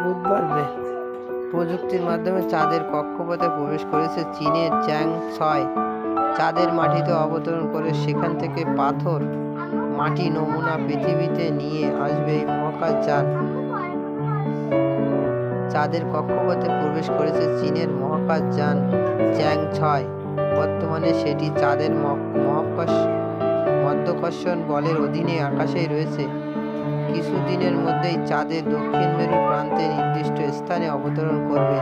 থাকবে প্রযুক্তির মাধ্যমে চাঁদের কক্ষপথে প্রবেশ করেছে চীনের চ্যাং ছয় চাঁদের মাটিতে অবতরণ করে সেখান থেকে পাথর, মাটি, নমুনা পৃথিবীতে নিয়ে আসবে মহাকাশযান চাঁদের কক্ষপথে প্রবেশ করেছে চীনের মহাকাশযান চ্যাং ছয় বর্তমানে সেটি চাঁদের মহাকাশ মধ্যাকর্ষণ বলের অধীনে আকাশেই রয়েছে। কিছুদিনের মধ্যেই চাঁদের দক্ষিণ মেরু প্রান্তে নির্দিষ্ট স্থানে অবতরণ করবে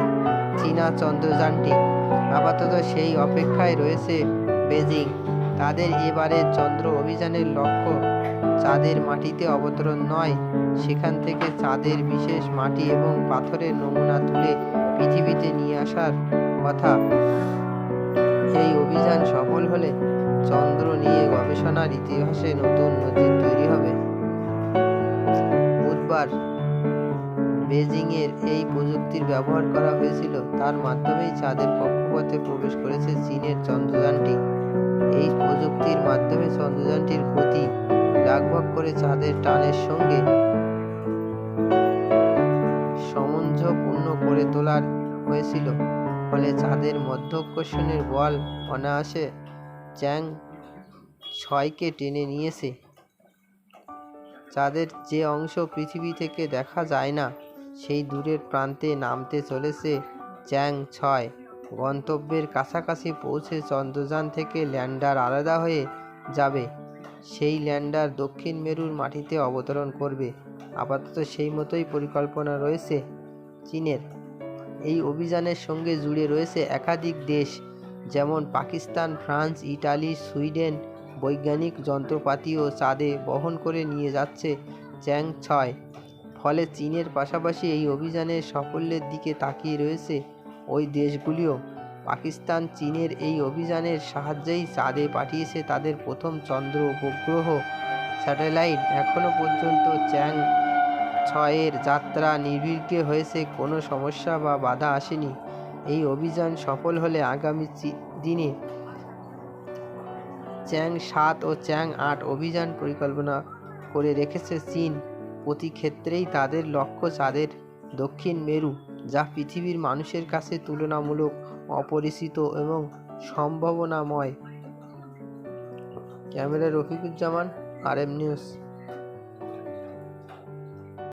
চীনা চন্দ্রযানটি। আপাতত সেই অপেক্ষায় রয়েছে বেজিং। তাদের এবারের চন্দ্র অভিযানের লক্ষ্য চাঁদের মাটিতে অবতরণ নয়, সেখান থেকে চাঁদের বিশেষ মাটি এবং পাথরের নমুনা তুলে পৃথিবীতে নিয়ে আসার কথা। এই অভিযান সফল হলে চন্দ্র নিয়ে গবেষণার ইতিহাসে নতুন নজির তৈরি হবে। বুধবার বেজিংয়ের এই প্রযুক্তির ব্যবহার করা হয়েছিল, তার মাধ্যমেই চাঁদের কক্ষপথে প্রবেশ করেছে চীনের চন্দ্রযানটি। এই প্রযুক্তির মাধ্যমে চন্দ্রযানটির গতি ডাকভাগ করে চাঁদের টানের সঙ্গে সামঞ্জস্যপূর্ণ করে তোলার হয়েছিল, ফলে চাঁদের মধ্যাকর্ষণের বল অনায়াসে চ্যাং ছয়কে টেনে নিয়েছে। চাঁদের যে অংশ পৃথিবী থেকে দেখা যায় না, সেই দূরের প্রান্তে নামতে চলেছে চ্যাং ছয়। গন্তব্যের কাছাকাছি পৌঁছে চন্দ্রযান থেকে ল্যান্ডার আলাদা হয়ে যাবে। সেই ল্যান্ডার দক্ষিণ মেরুর মাটিতে অবতরণ করবে। আপাতত সেই মতোই পরিকল্পনা রয়েছে চীনের। এই অভিযানের সঙ্গে জুড়ে রয়েছে একাধিক দেশ, যেমন পাকিস্তান, ফ্রান্স, ইটালি, সুইডেন বৈজ্ঞানিক যন্ত্রপাতিও চাঁদে বহন করে নিয়ে যাচ্ছে চ্যাং ছয় ফলে চীনের পাশাপাশি এই অভিযানের সাফল্যের দিকে তাকিয়ে রয়েছে ওই দেশগুলিও। পাকিস্তান, চীনের এই অভিযানের সাহায্যেই চাঁদে পাঠিয়েছে তাদের প্রথম চন্দ্র উপগ্রহ স্যাটেলাইট। এখনও পর্যন্ত চ্যাং ছয়ের যাত্রা নির্বিঘ্নে হয়েছে, কোনো সমস্যা বা বাধা আসেনি। এই অভিযান সফল হলে আগামী দিনে চ্যাং সাত ও চ্যাং আট অভিযান পরিকল্পনা করে রেখেছে চীন। প্রতি ক্ষেত্রেই তাদের লক্ষ্য চাঁদের দক্ষিণ মেরু, যা পৃথিবীর মানুষের কাছে তুলনামূলক অপরিচিত এবং সম্ভাবনাময়। ক্যামেরা রফিকুজ্জামান আর এম নিউজ।